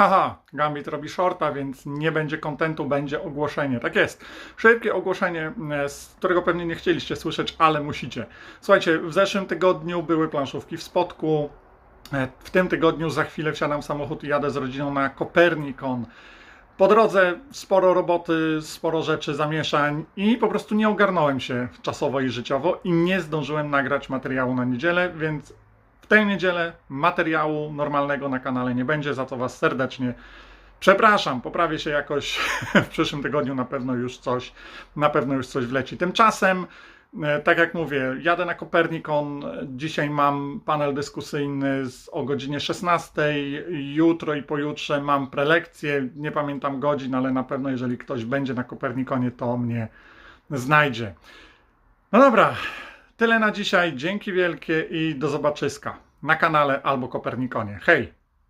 Haha, Gambit robi shorta, więc nie będzie kontentu, będzie ogłoszenie. Tak jest. Szybkie ogłoszenie, e, z którego pewnie nie chcieliście słyszeć, ale musicie. Słuchajcie, w zeszłym tygodniu były planszówki w Spodku. E, W tym tygodniu za chwilę wsiadam w samochód i jadę z rodziną na Kopernikon. Po drodze sporo roboty, sporo rzeczy, zamieszań i po prostu nie ogarnąłem się czasowo i życiowo i nie zdążyłem nagrać materiału na niedzielę, więc tę niedzielę materiału normalnego na kanale nie będzie, za to Was serdecznie przepraszam. Poprawię się jakoś w przyszłym tygodniu, na pewno już coś, na pewno już coś wleci. Tymczasem, e, tak jak mówię, jadę na Kopernikon. Dzisiaj mam panel dyskusyjny z, o godzinie 16. Jutro i pojutrze mam prelekcję. Nie pamiętam godzin, ale na pewno jeżeli ktoś będzie na Kopernikonie, to mnie znajdzie. No dobra, tyle na dzisiaj. Dzięki wielkie i do zobaczyska na kanale albo Kopernikonie. Hej!